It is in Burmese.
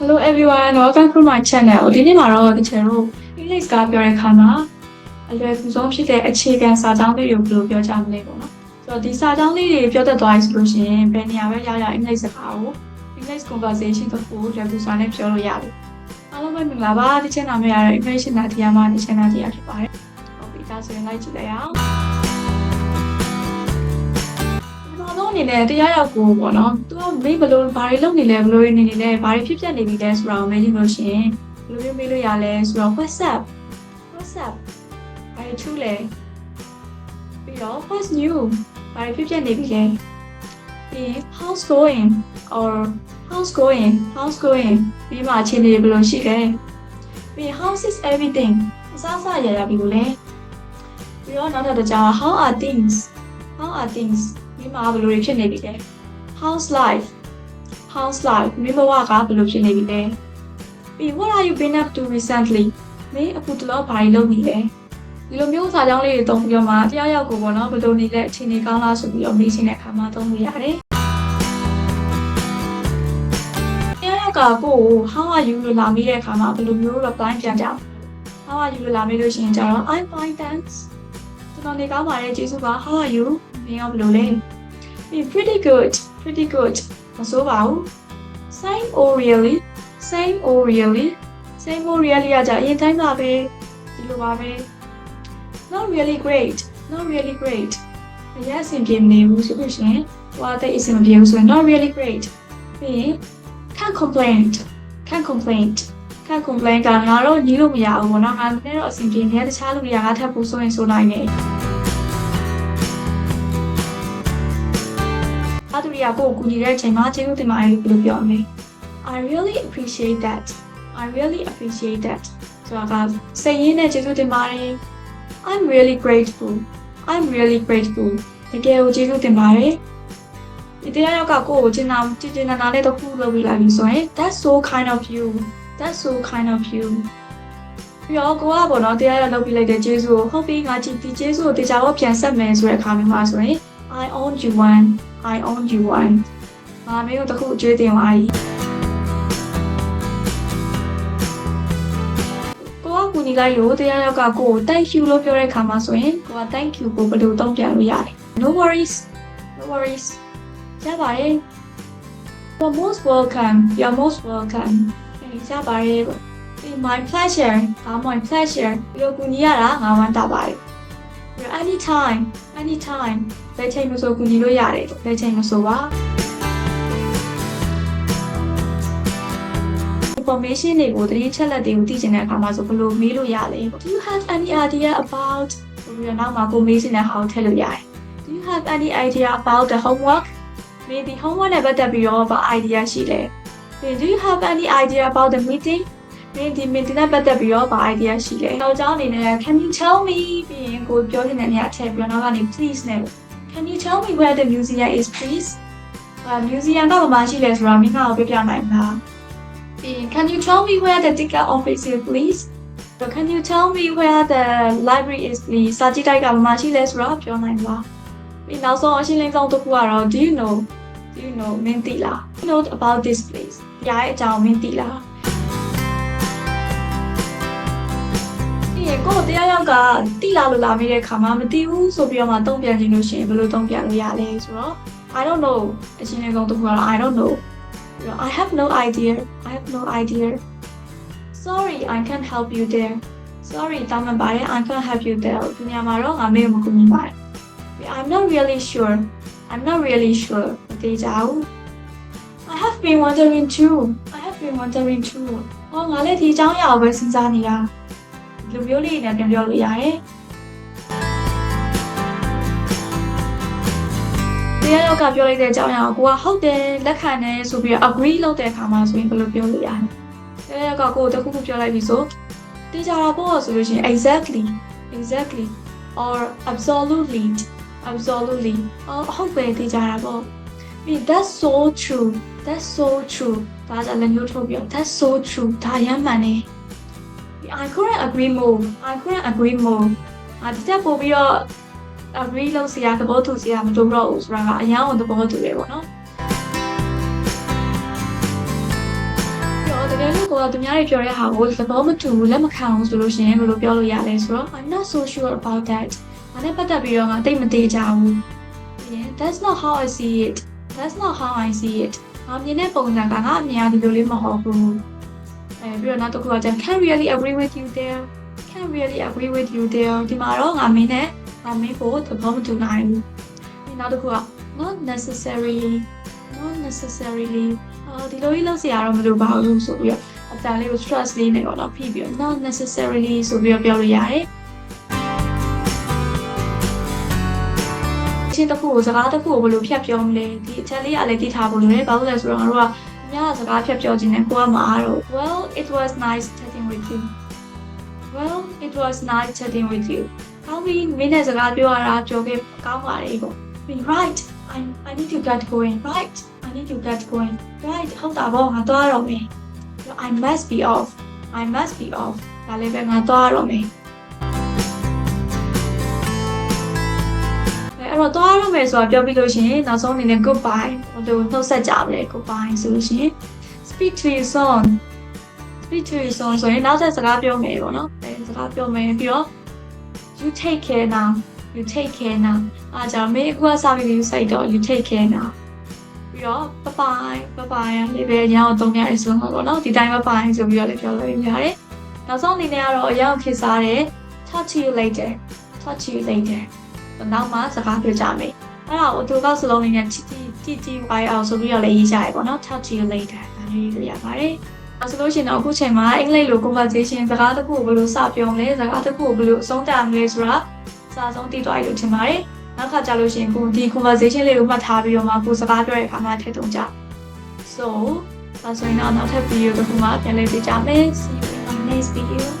Hello everyone welcome to my channel ဒီနေ့မှာတော့တချင်တို့ English ကပြောတဲ့အခါမှာအလွယ်ကူဆုံးဖြစ်တဲ့အခြေခံစာကြောင်းလေးတွေကိုဘယ်လိုပြောကြမလဲပေါ့နော်ဆိုတော့ဒီစာကြောင်းလေးတွေပြောတတ်သွားပြီဆိုလို့ရှိရင်ဘယ်နေရာပဲရောက်ရောက် English စကားကို English conversation တို့ကိုလွယ်ကူစွာနဲ့ပြောလို့ရတယ်အားလုံးပဲမင်္ဂလာပါဒီချင်နာမရတဲ့ English နာတရားမှာဒီချင်နာတရားဖြစ်ပါတယ်ဟုတ်ပြီဒါဆိုရင်လိုက်ကြည့်လိုက်အောင် အနေနဲ့တရားရောက်ကိုပေါ့နော်။ तू ကမေးဘလို့ဘာတွေလုပ်နေလဲဘလို့နေနေလဲဘာတွေဖြစ်ပျက်နေပြီလဲဆိုတာကိုမေးကြည့်လို့ရှိရင်ဘလို့မေးလို့ရလဲဆိုတော့ WhatsApp WhatsApp ဘာတွေထူးလဲပြီးတော့ what's new ဘာတွေဖြစ်ပျက်နေပြီလဲပြီး how's going or how's going how's going ပြီးမှအခြေအနေဘယ်လိုရှိလဲပြီး how's is everything အစားအစာရရပြီလို့လဲပြီးတော့နောက်ထပ်တစ်ကြောင် how are things how are things မိမဘယ်လိုတွေဖြစ်နေပြီလဲ house life house life မိဘဝကဘယ်လိုဖြစ်နေပြီလဲပြီး what are you been up to recently မင်းအခုတလောဘာတွေလုပ်နေလဲဒီလိုမျိုးစာကြောင်းလေးတွေတုံးပြီးတော့မှတရားရောက်ကိုပေါ့နော်ဘယ်လိုနေလဲအခြေအနေကောင်းလားဆိုပြီးတော့မေးချင်တဲ့အခါမှာသုံးလို့ရတယ်တရားရောက်ကကိုကို how are you လို့လာမေးတဲ့အခါမှာဘယ်လိုမျိုး reply ပြန်ကြအောင် how are you လို့လာမေးလို့ရှိရင်ကျတော့ I'm fine thanks ကျွန်တော်နေကောင်းပါတယ်ကျေးဇူးပါ how are you မင်းရောဘယ်လိုလဲ Be pretty good, pretty good. မဆိုးပါဘူး Same or really? Same or really? Same or really ကကြအရင်တိုင်းပါပဲဒီလိုပါပဲ Not really great, not really great. အရင်အဆင်ပြေမနေဘူးဆိုလို့ရှိရင်ဟိုအသက်အဆင်မပြေဘူးဆိုရင် not really great. ပြီးရင် can't complain, can't complain. can't complain ကငါတော့ညီးလို့မရဘူးပေါ့နော်ငါလည်းတော့အဆင်ပြေနေတယ်တခြားလူတွေကငါထပ်ဖို့ဆိုရင်ဆိုနိုင်တယ်။ ကကိုကိုကူညီတဲ့အချိန်မှာကျေးဇူးတင်ပါတယ်လို့ပြောရမယ်။ I really appreciate that. I really appreciate that. ဆိုတာကစိတ်ရင်းနဲ့ကျေးဇူးတင်ပါတယ်။ I'm really grateful. I'm really grateful. တကယ်ကိုကျေးဇူးတင်ပါတယ်။ဒီတရားရောက်ကကိုကိုကျင်နာကျင်ကျင်နာနာနဲ့တခုလုပ်ပြီးလာပြီဆိုရင် that's so kind of you. That's so kind of you. ပြီးတော့ကိုကပေါ့နော်တရားရောက်လုပ်ပြီးလိုက်တဲ့ကျေးဇူးကိုဟုတ်ပြီငါကြည့်ဒီကျေးဇူးကိုတရားရောပြန်ဆက်မယ်ဆိုတဲ့အခါမျိုးမှာဆိုရင် I own you one I own you one ငါမျိုးတစ်ခုအကျွေးတင်သွားပြီကိုကကူညီလိုက်လို့တရားရောက်ကကိုကို thank you လို့ပြောတဲ့အခါမှာဆိုရင်ကိုက thank you ကိုဘယ်လိုတုံ့ပြန်လို့ရလဲ No worries No worries ရပါတယ် You're most welcome You're most welcome ရပါတယ်ပေါ့ My pleasure ဒါ my pleasure ဒီလိုကူညီရတာငါဝမ်းသာပါတယ် You're anytime anytime ဘယ်ချိန်မဆိုကူညီလို့ရတယ်ဘယ်ချိန်မဆိုပါ information တွေကိုတတိချက်လက်တွေကိုသိချင်တဲ့အခါမှာဆိုဘယ်လိုမေးလို့ရလဲ Do you have any idea about ဆိုပြီးတော့နောက်မှာကိုမေးချင်တဲ့ဟာကိုထည့်လို့ရတယ် Do you have any idea about the homework မင်းဒီ homework နဲ့ပတ်သက်ပြီးတော့ဘာ idea ရှိလဲ Do you have any idea about the meeting မင်းဒီမင်းဒီနဲ့ပတ်သက်ပြီးတော့ဘာ idea ရှိလဲ။ယောက်ျားအနေနဲ့ can you tell me ပြီးရင်ကိုပြောချင်တဲ့အရာထည့်ပြီးတော့နောက်ကနေ please နဲ့ can you tell me where the museum is please အာ museum ကဘာမှရှိလဲဆိုတာမင်းကပြောပြနိုင်မလား။ပြီးရင် can you tell me where the ticket office is please So can you tell me where the library is please စာကြည့်တိုက်ကဘာမှရှိလဲဆိုတာပြောနိုင်မလား။ပြီးနောက်ဆုံးအရှင်းလင်းဆုံးတစ်ခုကတော့ do you know do you know မင်းသိလား you know about this place ရားရဲ့အကြောင်းမင်းသိလား။ ဒီကိုတရားရောက်ကတိလာလို့လာမိတဲ့ခါမှမသိဘူးဆိုပြီးတော့မှတုံ့ပြန်ခြင်းလို့ရှိရင်ဘယ်လိုတုံ့ပြန်လို့ရလဲဆိုတော့ I don't know အရှင်းလေးဆုံးတစ်ခုကတော့ I don't know I have no idea I have no idea Sorry I can't help you there Sorry တောင်းပန်ပါတယ် I can't help you there ဒီညမှာတော့ငါမေ့မကူညီပါတယ် I'm not really sure I'm not really sure မသိကြဘူး I have been wondering too I have been wondering too ဟောငါလည်းဒီအကြောင်းအရာကိုပဲစဉ်းစားနေတာ လူမျိုးလေးနဲ့ပြန်ပြောလို့ရတယ်တရားရောက်ကပြောလိုက်တဲ့အကြောင်းအရာကိုကိုကဟုတ်တယ်လက်ခံတယ်ဆိုပြီးတော့ agree လုပ်တဲ့အခါမှာဆိုရင်ဘယ်လိုပြောလို့ရလဲတရားရောက်ကကိုယ်တခုခုပြောလိုက်ပြီဆိုတေချာတာပေါ့ဆိုလို့ရှိရင် exactly exactly or absolutely absolutely အော်ဟုတ်ပဲတေချာတာပေါ့ပြီး that's so true that's so true ဒါကြလည်းမျိုးထုတ်ပြီးတော့ that's so true ဒါရမ်းမှန်နေ I couldn't agree more I couldn't agree more အဒီတက်ပို့ပြီးတော့ agree လုပ်စရာသဘောတူစရာမလိုတော့ဘူးဆိုတာကအရင်ကသဘောတူတယ်ပေါ့နော်ပြီးတော့တကကယ်လို့ကိုကသူများတွေပြောတဲ့ဟာကိုသဘောမတူဘူးလက်မခံဘူးဆိုလို့ရှိရင်ဘယ်လိုပြောလို့ရလဲဆိုတော့ I'm not so sure about that ။ဒါနဲ့ပတ်သက်ပြီးတော့ငါတိတ်မသေးကြဘူး။ပြီးရင် That's not how I see it. That's not how I see it. ငါမြင်တဲ့ပုံစံကငါအမြင်အဒီလိုလေးမဟုတ်ဘူး။ အဲပြီးတော့နောက်တစ်ခုကကျန် Can really agree with you there. Can really agree with you there. ဒီမှာတော့ငါမင်းနဲ့ငါမင်းကိုသဘောမတူနိုင်ဘူး။ဒီနောက်တစ်ခုက not necessarily not necessarily အော်ဒီလိုကြီးလုပ်စရာတော့မလိုပါဘူးဆိုပြီးတော့အတန်လေးကို stress လေးနဲ့ပေါ့နော်ဖိပြီးတော့ not necessarily ဆိုပြီးတော့ပြောလို့ရတယ်ချင်းတစ်ခုကိုစကားတစ်ခုကိုဘယ်လိုဖြတ်ပြောမလဲဒီအချက်လေးကလည်းသိထားဖို့လိုတယ်ဘာလို့လဲဆိုတော့ငါတို့က ညစကားဖြတ်ပြောခြင်းနဲ့ကိုကမအားတော့ well it was nice chatting with you well it was nice chatting with you ကောင်းပြီမင်းနဲ့စကားပြောရတာပြောခဲ့ကောင်းပါလေပေါ့ right I I need to get going right I need to get going right ဟုတ်တာပေါ့ငါသွားတော့မယ် I must be off I must be off ဒါလည်းပဲငါသွားတော့မယ် အဲ့တော့သွားရမယ်ဆိုတာပြောပြီးလို့ရှိရင်နောက်ဆုံးအနေနဲ့ goodbye ဘယ်လိုနှုတ်ဆက်ကြမလဲ goodbye ဆိုလို့ရှိရင် speak to you soon speak to you soon ဆိုရင်နောက်ဆက်စကားပြောမယ်ပေါ့နော်အဲစကားပြောမယ်ပြီးတော့ you take care now you take care now အားကြောင့်မင်းအခုကစာပြီးစိုက်တော့ you take care now ပြီးတော့ bye bye bye bye လေးပဲညောင်းသုံးရတယ်ဆိုတော့ပေါ့နော်ဒီတိုင်း bye bye ဆိုပြီးတော့လည်းပြောလို့ရတယ်နောက်ဆုံးအနေနဲ့ကတော့အရောက်ခေစားတဲ့ talk to you later talk to you later နောက်မှစကားပြောကြမယ်အဲ့ဒါကိုသူကောက်စလုံးလေးနဲ့တီတီတီတီဝိုင်းအောင်ဆိုပြီးတော့လည်းရေးကြရပေါ့နော် talk to you later ဒါလေးရေးရပါတယ်အဲဆိုလို့ရှိရင်တော့အခုချိန်မှာအင်္ဂလိပ်လို conversation စကားတစ်ခုကိုဘယ်လိုစပြောမလဲစကားတစ်ခုကိုဘယ်လိုအဆုံးသတ်မလဲဆိုတာစာဆုံးတည်သွားရလို့ထင်ပါတယ်နောက်ခါကြလို့ရှိရင်ကိုဒီ conversation လေးကိုမှတ်ထားပြီးတော့မှကိုစကားပြောတဲ့အခါမှာထည့်သွင်းကြ so ဒါဆိုရင်တော့နောက်ထပ် video တစ်ခုမှပြန်လည်တွေ့ကြမယ် see you in my next video